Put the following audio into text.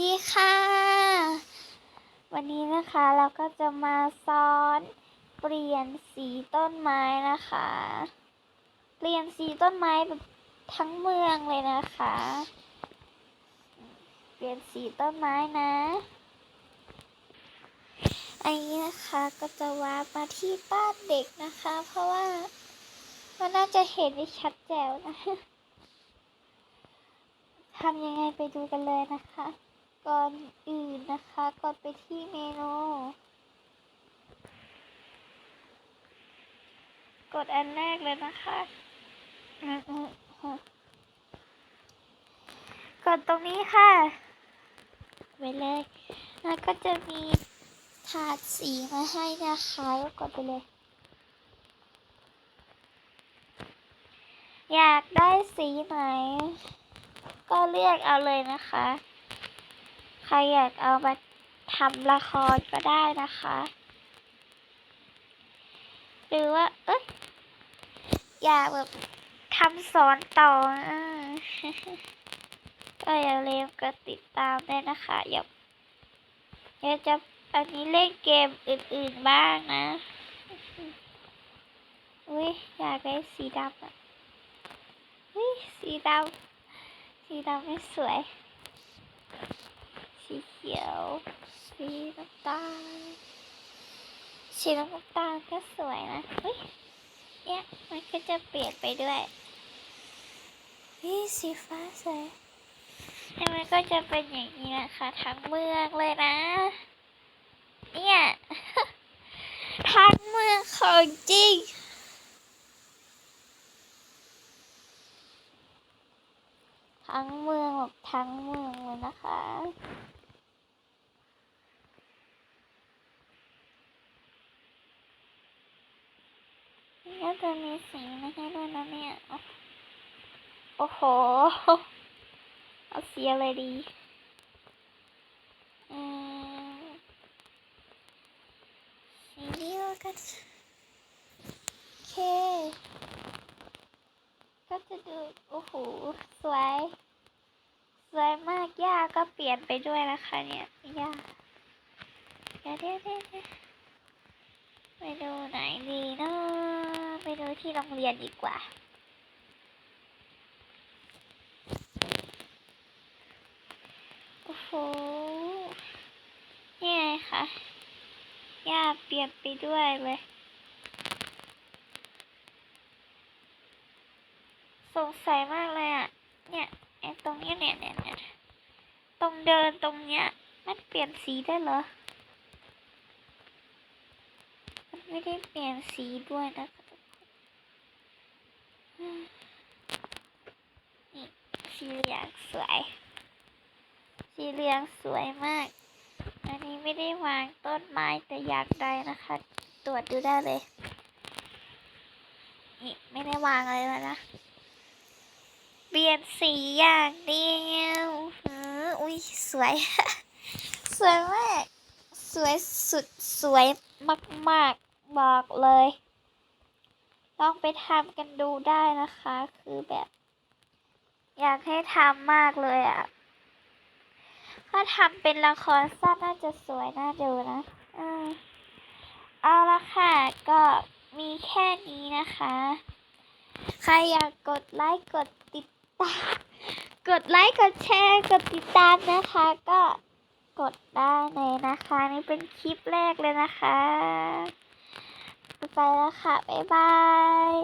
ดีค่ะ วันนี้นะคะเราก็จะมาซ้อนเปลี่ยนสีต้นไม้นะคะ เปลี่ยนสีต้นไม้แบบทั้งเมืองเลยนะคะ เปลี่ยนสีต้นไม้นะ อันนี้นะคะก็จะวาร์ปมาที่บ้านเด็กนะคะ เพราะว่ามันน่าจะเห็นได้ชัดแจ๋วนะทำยังไงไปดูกันเลยนะคะ ก่อนอื่นนะคะกดไปที่เมนู กดอันแรกเลยนะคะกดตรงนี้ค่ะ ไปเลย แล้วก็จะมีถาดสีมาให้นะคะก็กดไปเลย อยากได้สีไหน ก็เลือกเอาเลยนะคะ ใครอยากเอามาทำละครก็ได้นะคะ หรือว่า เอ้ยอยากแบบทำสอนต่อก็อย่าลืมกดติดตามด้วยนะคะอย่าเดี๋ยวจะอันนี้เล่นเกมอื่นๆบ้างนะ อุ้ยอยากได้สีดำอะอุ้ยสีดำสีดำไม่สวย สีเขียว สีน้ำตาล สีน้ำตาลก็สวยนะเฮ้ยเนี่ยมันก็จะเปลี่ยนไปด้วยเฮ้ยสีฟ้าสวยแล้วมันก็จะเป็นอย่างนี้นะคะทั้งเมืองเลยนะ เนี่ย ทั้งเมืองของจริง ทั้งเมืองแบบทั้งเมืองเลยนะคะนี่ก็จะมีสีมาให้ด้วยนะเนี่ย โอ้โห เอาสีอะไรดี อืมสีนี้แล้วกันโอเค ก็จะดู โอ้โห สวย สวยมากย่าก็เปลี่ยนไปด้วยนะคะเนี่ยย่าเดี๋ยวเดี๋ยวเดี๋ยวไปดูไหนดีเนาะไปดูที่โรงเรียนดีกว่าโอ้โหนี่ไงคะย่าเปลี่ยนไปด้วยเลย สงสัยมากเลยอะ เนี่ยไอ้ตรงเนี้ยเนี่ยเนี่ยเนี่ยตรงเดินตรงเนี้ย มันเปลี่ยนสีได้เหรอ มันไม่ได้เปลี่ยนสีด้วยนะคะนี่สีเหลืองสวย สีเหลืองสวยมาก อันนี้ไม่ได้วางต้นไม้แต่อยากได้นะคะ ตรวจดูได้เลย นี่ไม่ได้วางอะไรแล้วนะ ลี่ยนสีอย่างเดียวหืออุ้ยสวย สวยมาก สวยสุดสวยมากๆ บอกเลย ลองไปทำกันดูได้นะคะ คือแบบ อยากให้ทำมากเลยอะ่ะ ถ้าทำเป็นละครสั้นน่าจะสวยน่าดูนะอ่าเอาละค่ะ ก็มีแค่นี้นะคะ ใครอยากกดไลค์ กดติด กดไลค์กดแชร์กดติดตามนะคะ ก็กดได้เลยนะคะ นี่เป็นคลิปแรกเลยนะคะไปแล้วค่ะ บ๊ายบาย